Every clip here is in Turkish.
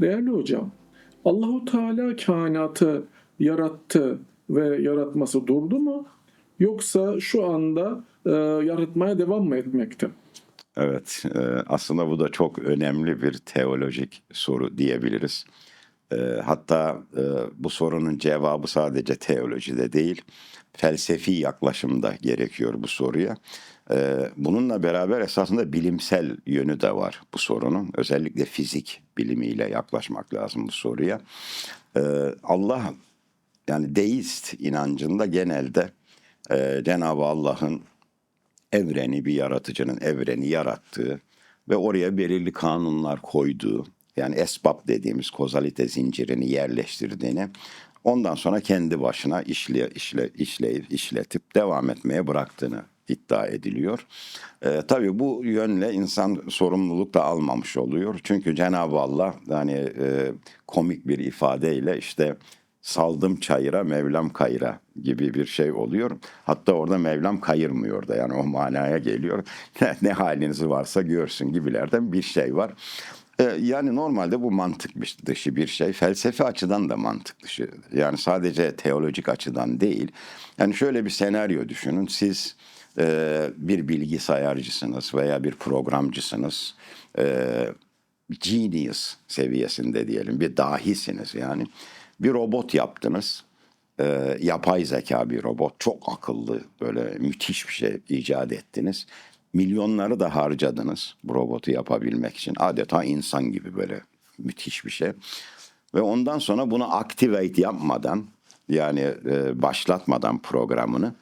Değerli hocam, Allahu Teala kainatı yarattı ve yaratması durdu mu? Yoksa şu anda e, yaratmaya devam mı etmekte? Evet, e, aslında bu da çok önemli bir teolojik soru diyebiliriz. E, hatta e, bu sorunun cevabı sadece teolojide değil, felsefi yaklaşımda gerekiyor bu soruya. E, bununla beraber esasında bilimsel yönü de var bu sorunun. Özellikle fizik bilimiyle yaklaşmak lazım bu soruya. E, Allah yani deist inancında genelde e, Cenab-ı Allah'ın evreni bir yaratıcının evreni yarattığı ve oraya belirli kanunlar koyduğu yani esbab dediğimiz kozalite zincirini yerleştirdiğini ondan sonra kendi başına işle, işle, işleyip işletip devam etmeye bıraktığını iddia ediliyor. Ee, tabii bu yönle insan sorumluluk da almamış oluyor. Çünkü Cenab-ı Allah hani e, komik bir ifadeyle işte saldım çayıra Mevlam kayıra gibi bir şey oluyor. Hatta orada Mevlam kayırmıyor da yani o manaya geliyor. ne haliniz varsa görsün gibilerden bir şey var. Ee, yani normalde bu mantık dışı bir şey. Felsefe açıdan da mantık dışı. Yani sadece teolojik açıdan değil. Yani şöyle bir senaryo düşünün. Siz e, bir bilgisayarcısınız veya bir programcısınız. E, genius seviyesinde diyelim. Bir dahisiniz yani. Bir robot yaptınız. E, yapay zeka bir robot. Çok akıllı böyle müthiş bir şey icat ettiniz. Milyonları da harcadınız bu robotu yapabilmek için. Adeta insan gibi böyle müthiş bir şey. Ve ondan sonra bunu activate yapmadan yani e, başlatmadan programını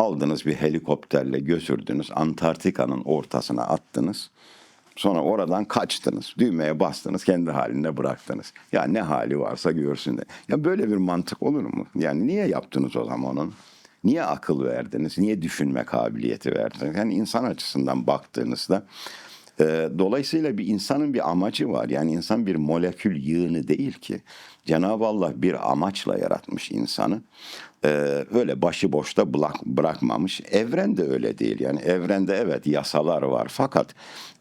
aldınız bir helikopterle götürdünüz. Antarktika'nın ortasına attınız. Sonra oradan kaçtınız. Düğmeye bastınız. Kendi halinde bıraktınız. Ya ne hali varsa görsün de. Ya böyle bir mantık olur mu? Yani niye yaptınız o zaman onun? Niye akıl verdiniz? Niye düşünme kabiliyeti verdiniz? Yani insan açısından baktığınızda dolayısıyla bir insanın bir amacı var. Yani insan bir molekül yığını değil ki. Cenab-ı Allah bir amaçla yaratmış insanı. E, öyle başıboşta bırak, bırakmamış. Evren de öyle değil. Yani evrende evet yasalar var. Fakat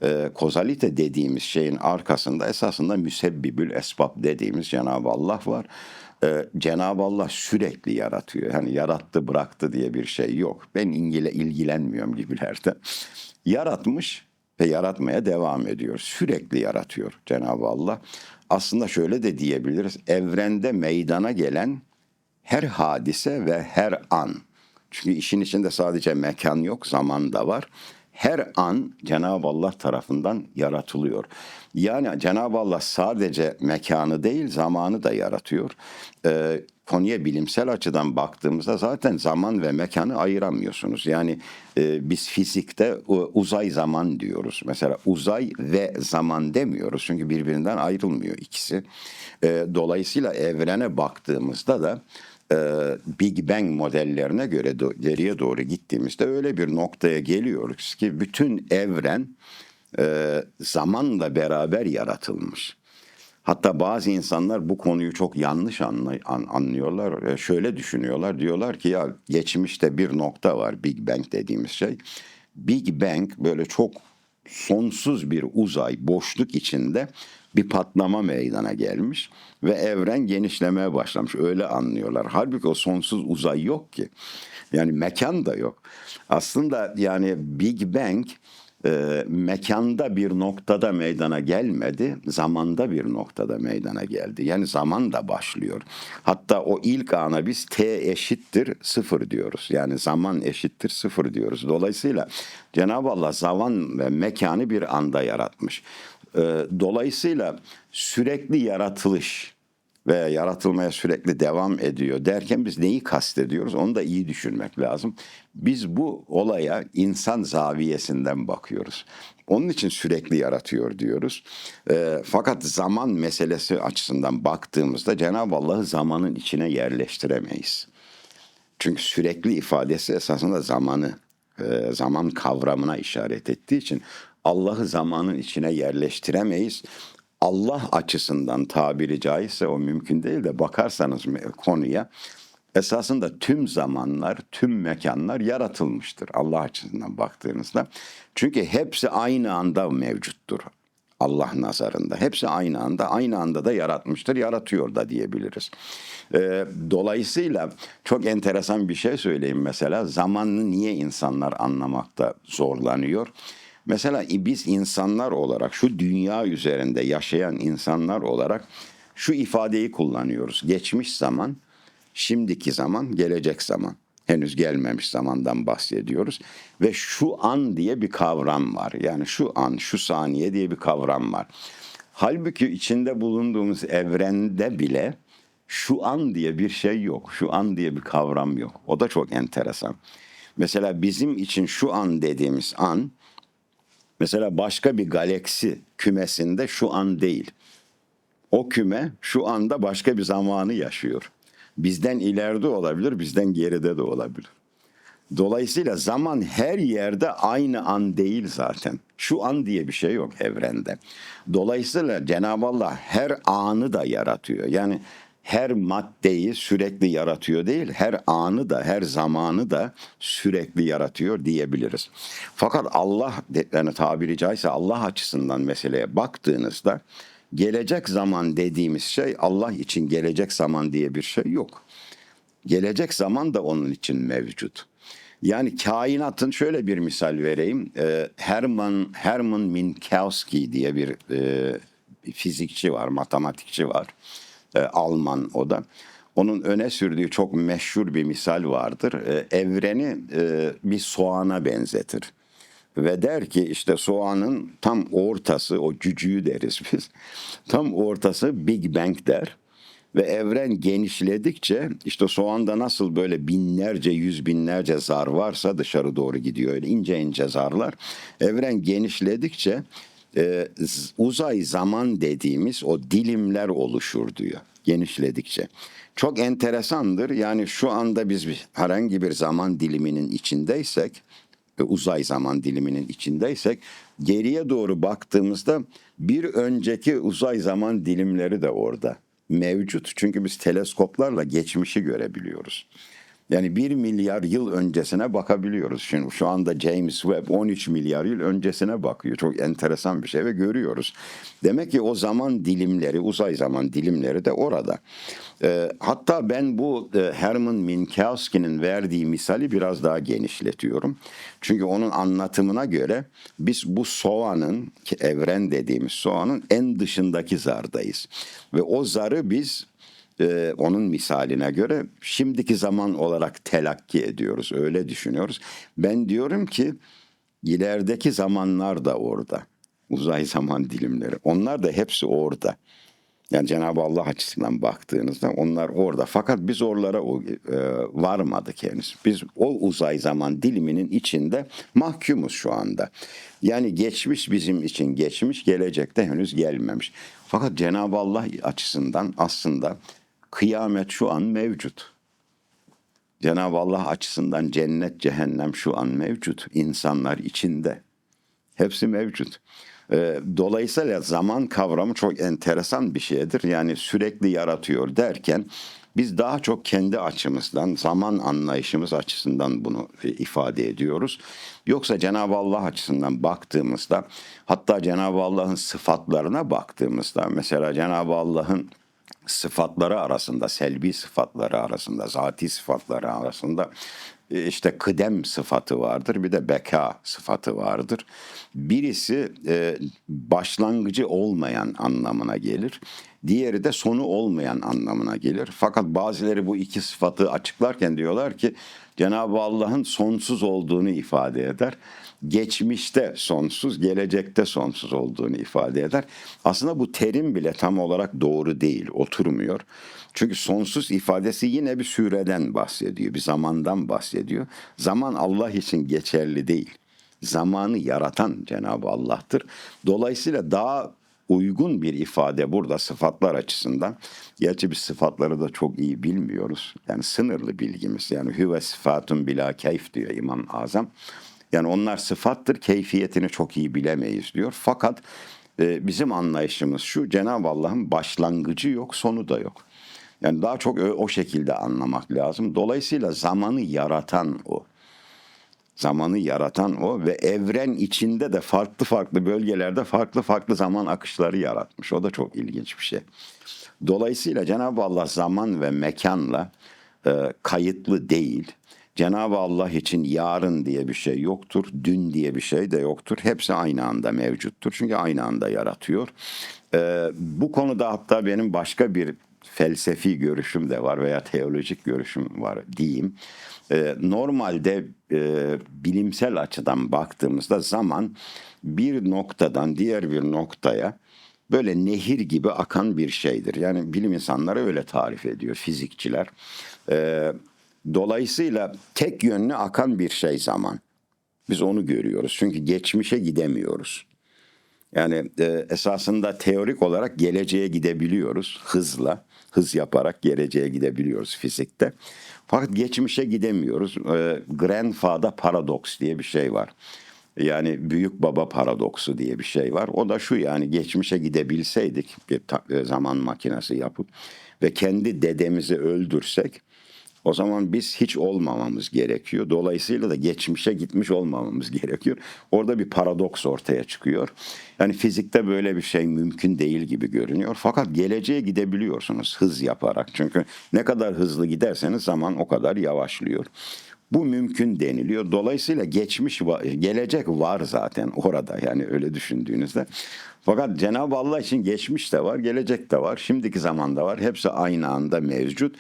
e, kozalite dediğimiz şeyin arkasında esasında müsebbibül esbab dediğimiz Cenab-ı Allah var ee, Cenab-ı Allah sürekli yaratıyor. Hani yarattı bıraktı diye bir şey yok. Ben ilgile ilgilenmiyorum gibilerde. Yaratmış ve yaratmaya devam ediyor. Sürekli yaratıyor Cenab-ı Allah. Aslında şöyle de diyebiliriz. Evrende meydana gelen her hadise ve her an. Çünkü işin içinde sadece mekan yok, zaman da var her an Cenab-ı Allah tarafından yaratılıyor. Yani Cenab-ı Allah sadece mekanı değil zamanı da yaratıyor. Ee, konuya bilimsel açıdan baktığımızda zaten zaman ve mekanı ayıramıyorsunuz. Yani e, biz fizikte e, uzay zaman diyoruz. Mesela uzay ve zaman demiyoruz çünkü birbirinden ayrılmıyor ikisi. E, dolayısıyla evrene baktığımızda da Big Bang modellerine göre geriye doğru gittiğimizde öyle bir noktaya geliyoruz ki bütün evren e, zamanla beraber yaratılmış. Hatta bazı insanlar bu konuyu çok yanlış anlıyorlar. E, şöyle düşünüyorlar. Diyorlar ki ya geçmişte bir nokta var Big Bang dediğimiz şey. Big Bang böyle çok sonsuz bir uzay, boşluk içinde bir patlama meydana gelmiş ve evren genişlemeye başlamış. Öyle anlıyorlar. Halbuki o sonsuz uzay yok ki. Yani mekan da yok. Aslında yani Big Bang e, mekanda bir noktada meydana gelmedi, zamanda bir noktada meydana geldi. Yani zaman da başlıyor. Hatta o ilk ana biz t eşittir sıfır diyoruz. Yani zaman eşittir sıfır diyoruz. Dolayısıyla Cenab-ı Allah zaman ve mekanı bir anda yaratmış. E, dolayısıyla sürekli yaratılış ve yaratılmaya sürekli devam ediyor derken biz neyi kastediyoruz onu da iyi düşünmek lazım. Biz bu olaya insan zaviyesinden bakıyoruz. Onun için sürekli yaratıyor diyoruz. E, fakat zaman meselesi açısından baktığımızda Cenab-ı Allah'ı zamanın içine yerleştiremeyiz. Çünkü sürekli ifadesi esasında zamanı, e, zaman kavramına işaret ettiği için Allah'ı zamanın içine yerleştiremeyiz. Allah açısından tabiri caizse o mümkün değil de bakarsanız konuya esasında tüm zamanlar, tüm mekanlar yaratılmıştır Allah açısından baktığınızda. Çünkü hepsi aynı anda mevcuttur. Allah nazarında. Hepsi aynı anda, aynı anda da yaratmıştır, yaratıyor da diyebiliriz. Ee, dolayısıyla çok enteresan bir şey söyleyeyim mesela. Zamanını niye insanlar anlamakta zorlanıyor? Mesela biz insanlar olarak, şu dünya üzerinde yaşayan insanlar olarak şu ifadeyi kullanıyoruz. Geçmiş zaman, şimdiki zaman, gelecek zaman. Henüz gelmemiş zamandan bahsediyoruz. Ve şu an diye bir kavram var. Yani şu an, şu saniye diye bir kavram var. Halbuki içinde bulunduğumuz evrende bile şu an diye bir şey yok. Şu an diye bir kavram yok. O da çok enteresan. Mesela bizim için şu an dediğimiz an mesela başka bir galaksi kümesinde şu an değil. O küme şu anda başka bir zamanı yaşıyor. Bizden ileride olabilir, bizden geride de olabilir. Dolayısıyla zaman her yerde aynı an değil zaten. Şu an diye bir şey yok evrende. Dolayısıyla Cenab-ı Allah her anı da yaratıyor. Yani her maddeyi sürekli yaratıyor değil, her anı da, her zamanı da sürekli yaratıyor diyebiliriz. Fakat Allah, yani tabiri caizse Allah açısından meseleye baktığınızda gelecek zaman dediğimiz şey Allah için gelecek zaman diye bir şey yok. Gelecek zaman da onun için mevcut. Yani kainatın şöyle bir misal vereyim. Ee, Herman Herman Minkowski diye bir e, fizikçi var, matematikçi var. Ee, Alman o da. Onun öne sürdüğü çok meşhur bir misal vardır. Ee, evreni e, bir soğana benzetir. Ve der ki işte soğanın tam ortası, o cücüğü deriz biz. Tam ortası Big Bang der. Ve evren genişledikçe işte soğanda nasıl böyle binlerce yüz binlerce zar varsa dışarı doğru gidiyor öyle ince ince zarlar. Evren genişledikçe e, uzay zaman dediğimiz o dilimler oluşur diyor genişledikçe. Çok enteresandır yani şu anda biz herhangi bir zaman diliminin içindeysek e, uzay zaman diliminin içindeysek geriye doğru baktığımızda bir önceki uzay zaman dilimleri de orada mevcut. Çünkü biz teleskoplarla geçmişi görebiliyoruz. Yani bir milyar yıl öncesine bakabiliyoruz. Şimdi şu anda James Webb 13 milyar yıl öncesine bakıyor. Çok enteresan bir şey ve görüyoruz. Demek ki o zaman dilimleri, uzay zaman dilimleri de orada. Ee, hatta ben bu e, Herman Minkowski'nin verdiği misali biraz daha genişletiyorum. Çünkü onun anlatımına göre biz bu soğanın, evren dediğimiz soğanın en dışındaki zardayız. Ve o zarı biz e, onun misaline göre şimdiki zaman olarak telakki ediyoruz. Öyle düşünüyoruz. Ben diyorum ki ilerideki zamanlar da orada. Uzay zaman dilimleri. Onlar da hepsi orada. Yani Cenab-ı Allah açısından baktığınızda onlar orada. Fakat biz oralara e, varmadık henüz. Biz o uzay zaman diliminin içinde mahkumuz şu anda. Yani geçmiş bizim için geçmiş, gelecekte henüz gelmemiş. Fakat Cenab-ı Allah açısından aslında kıyamet şu an mevcut. Cenab-ı Allah açısından cennet, cehennem şu an mevcut. İnsanlar içinde. Hepsi mevcut. Ee, Dolayısıyla zaman kavramı çok enteresan bir şeydir. Yani sürekli yaratıyor derken biz daha çok kendi açımızdan, zaman anlayışımız açısından bunu e, ifade ediyoruz. Yoksa Cenab-ı Allah açısından baktığımızda, hatta Cenab-ı Allah'ın sıfatlarına baktığımızda, mesela Cenab-ı Allah'ın sıfatları arasında, selbi sıfatları arasında, zati sıfatları arasında e, işte kıdem sıfatı vardır, bir de beka sıfatı vardır. Birisi e, başlangıcı olmayan anlamına gelir. Diğeri de sonu olmayan anlamına gelir. Fakat bazıları bu iki sıfatı açıklarken diyorlar ki Cenab-ı Allah'ın sonsuz olduğunu ifade eder. Geçmişte sonsuz, gelecekte sonsuz olduğunu ifade eder. Aslında bu terim bile tam olarak doğru değil, oturmuyor. Çünkü sonsuz ifadesi yine bir süreden bahsediyor, bir zamandan bahsediyor. Zaman Allah için geçerli değil. Zamanı yaratan Cenab-ı Allah'tır. Dolayısıyla daha uygun bir ifade burada sıfatlar açısından. Gerçi biz sıfatları da çok iyi bilmiyoruz. Yani sınırlı bilgimiz. Yani hüve sıfatun bila keyf diyor İmam Azam. Yani onlar sıfattır, keyfiyetini çok iyi bilemeyiz diyor. Fakat e, bizim anlayışımız şu, Cenab-ı Allah'ın başlangıcı yok, sonu da yok. Yani daha çok o şekilde anlamak lazım. Dolayısıyla zamanı yaratan o. Zamanı yaratan o ve evren içinde de farklı farklı bölgelerde farklı farklı zaman akışları yaratmış. O da çok ilginç bir şey. Dolayısıyla Cenab-ı Allah zaman ve mekanla e, kayıtlı değil. Cenab-ı Allah için yarın diye bir şey yoktur, dün diye bir şey de yoktur. Hepsi aynı anda mevcuttur. Çünkü aynı anda yaratıyor. E, bu konuda hatta benim başka bir felsefi görüşüm de var veya teolojik görüşüm var diyeyim. E, normalde e, bilimsel açıdan baktığımızda zaman bir noktadan diğer bir noktaya böyle nehir gibi akan bir şeydir. Yani bilim insanları öyle tarif ediyor fizikçiler. Ee, dolayısıyla tek yönlü akan bir şey zaman. Biz onu görüyoruz. Çünkü geçmişe gidemiyoruz. Yani e, esasında teorik olarak geleceğe gidebiliyoruz hızla. Hız yaparak geleceğe gidebiliyoruz fizikte. Fakat geçmişe gidemiyoruz. E, grandfather paradoks diye bir şey var. Yani büyük baba paradoksu diye bir şey var. O da şu yani geçmişe gidebilseydik bir e, zaman makinesi yapıp ve kendi dedemizi öldürsek o zaman biz hiç olmamamız gerekiyor. Dolayısıyla da geçmişe gitmiş olmamamız gerekiyor. Orada bir paradoks ortaya çıkıyor. Yani fizikte böyle bir şey mümkün değil gibi görünüyor. Fakat geleceğe gidebiliyorsunuz hız yaparak. Çünkü ne kadar hızlı giderseniz zaman o kadar yavaşlıyor. Bu mümkün deniliyor. Dolayısıyla geçmiş, gelecek var zaten orada yani öyle düşündüğünüzde. Fakat Cenab-ı Allah için geçmiş de var, gelecek de var, şimdiki zamanda var. Hepsi aynı anda mevcut.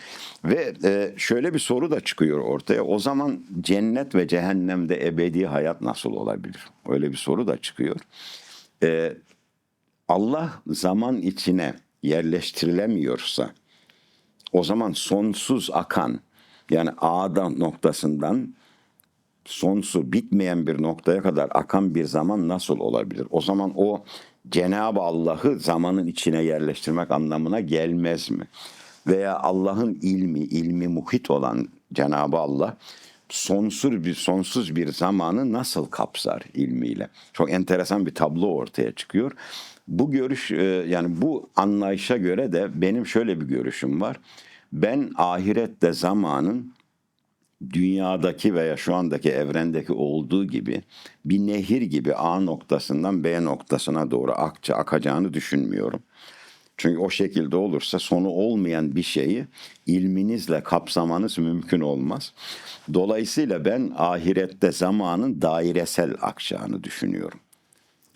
Ve e, şöyle bir soru da çıkıyor ortaya. O zaman cennet ve cehennemde ebedi hayat nasıl olabilir? Öyle bir soru da çıkıyor. E, Allah zaman içine yerleştirilemiyorsa o zaman sonsuz akan yani A'dan noktasından sonsuz bitmeyen bir noktaya kadar akan bir zaman nasıl olabilir? O zaman o Cenab-ı Allah'ı zamanın içine yerleştirmek anlamına gelmez mi? Veya Allah'ın ilmi, ilmi muhit olan Cenab-ı Allah sonsuz bir sonsuz bir zamanı nasıl kapsar ilmiyle? Çok enteresan bir tablo ortaya çıkıyor. Bu görüş e, yani bu anlayışa göre de benim şöyle bir görüşüm var. Ben ahirette zamanın dünyadaki veya şu andaki evrendeki olduğu gibi bir nehir gibi A noktasından B noktasına doğru akça akacağını düşünmüyorum. Çünkü o şekilde olursa sonu olmayan bir şeyi ilminizle kapsamanız mümkün olmaz. Dolayısıyla ben ahirette zamanın dairesel akacağını düşünüyorum.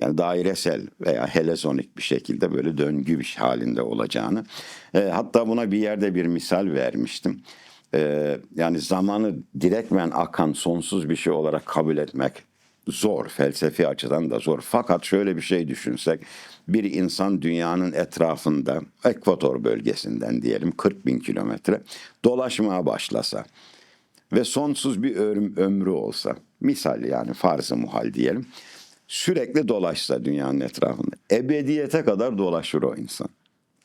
Yani dairesel veya helezonik bir şekilde böyle döngü bir halinde olacağını. E, hatta buna bir yerde bir misal vermiştim. E, yani zamanı direktmen akan sonsuz bir şey olarak kabul etmek zor. Felsefi açıdan da zor. Fakat şöyle bir şey düşünsek. Bir insan dünyanın etrafında ekvator bölgesinden diyelim 40 bin kilometre dolaşmaya başlasa ve sonsuz bir ömrü olsa misal yani farz-ı muhal diyelim sürekli dolaşsa dünyanın etrafında ebediyete kadar dolaşır o insan.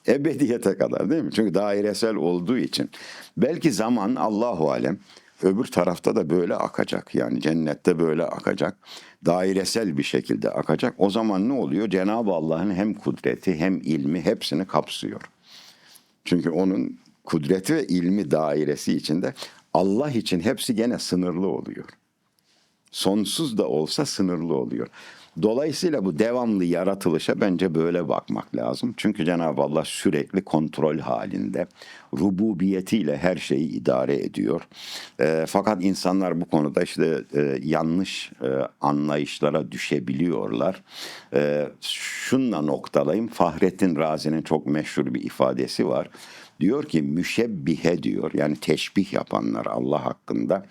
Ebediyete kadar değil mi? Çünkü dairesel olduğu için. Belki zaman Allahu alem öbür tarafta da böyle akacak. Yani cennette böyle akacak. Dairesel bir şekilde akacak. O zaman ne oluyor? Cenab-ı Allah'ın hem kudreti hem ilmi hepsini kapsıyor. Çünkü onun kudreti ve ilmi dairesi içinde Allah için hepsi gene sınırlı oluyor. Sonsuz da olsa sınırlı oluyor. Dolayısıyla bu devamlı yaratılışa bence böyle bakmak lazım. Çünkü Cenab-ı Allah sürekli kontrol halinde, rububiyetiyle her şeyi idare ediyor. E, fakat insanlar bu konuda işte e, yanlış e, anlayışlara düşebiliyorlar. E, şunla noktalayayım. Fahrettin Razi'nin çok meşhur bir ifadesi var. Diyor ki müşebbihe diyor yani teşbih yapanlar Allah hakkında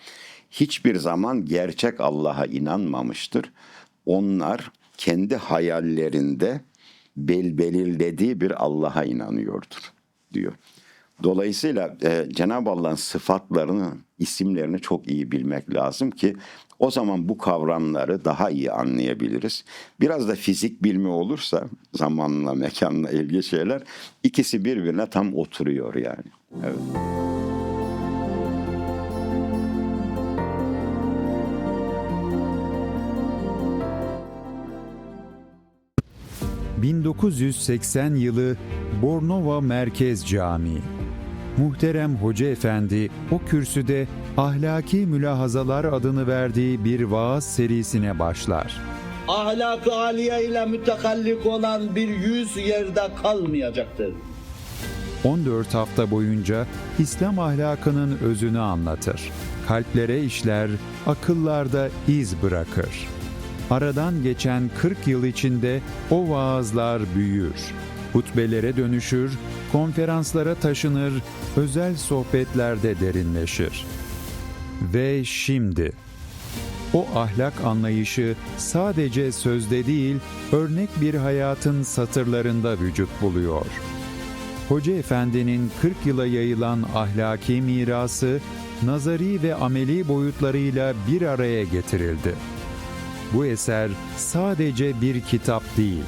hiçbir zaman gerçek Allah'a inanmamıştır. Onlar kendi hayallerinde bel belirlediği bir Allah'a inanıyordur diyor. Dolayısıyla e, Cenab-ı Allah'ın sıfatlarını, isimlerini çok iyi bilmek lazım ki o zaman bu kavramları daha iyi anlayabiliriz. Biraz da fizik bilimi olursa zamanla, mekanla ilgili şeyler ikisi birbirine tam oturuyor yani. Evet. ...1980 yılı Bornova Merkez Camii. muhterem Hoca Efendi o kürsüde Ahlaki Mülahazalar adını verdiği bir vaaz serisine başlar. ahlak-ı aliye ile mütekallik olan bir yüz yerde kalmayacaktır. 14 hafta boyunca İslam ahlakının özünü anlatır. Kalplere işler, akıllarda iz bırakır. Aradan geçen 40 yıl içinde o vaazlar büyür. Hutbelere dönüşür, konferanslara taşınır, özel sohbetlerde derinleşir. Ve şimdi o ahlak anlayışı sadece sözde değil, örnek bir hayatın satırlarında vücut buluyor. Hoca Efendi'nin 40 yıla yayılan ahlaki mirası nazari ve ameli boyutlarıyla bir araya getirildi. Bu eser sadece bir kitap değil,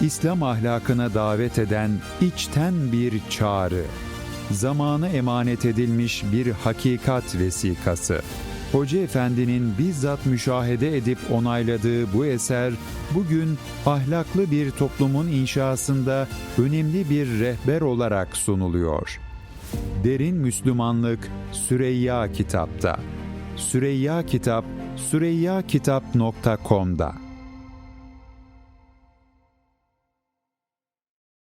İslam ahlakına davet eden içten bir çağrı, zamanı emanet edilmiş bir hakikat vesikası. Hoca Efendi'nin bizzat müşahede edip onayladığı bu eser bugün ahlaklı bir toplumun inşasında önemli bir rehber olarak sunuluyor. Derin Müslümanlık Süreyya Kitap'ta. Süreyya Kitap, süreyyakitap.com'da.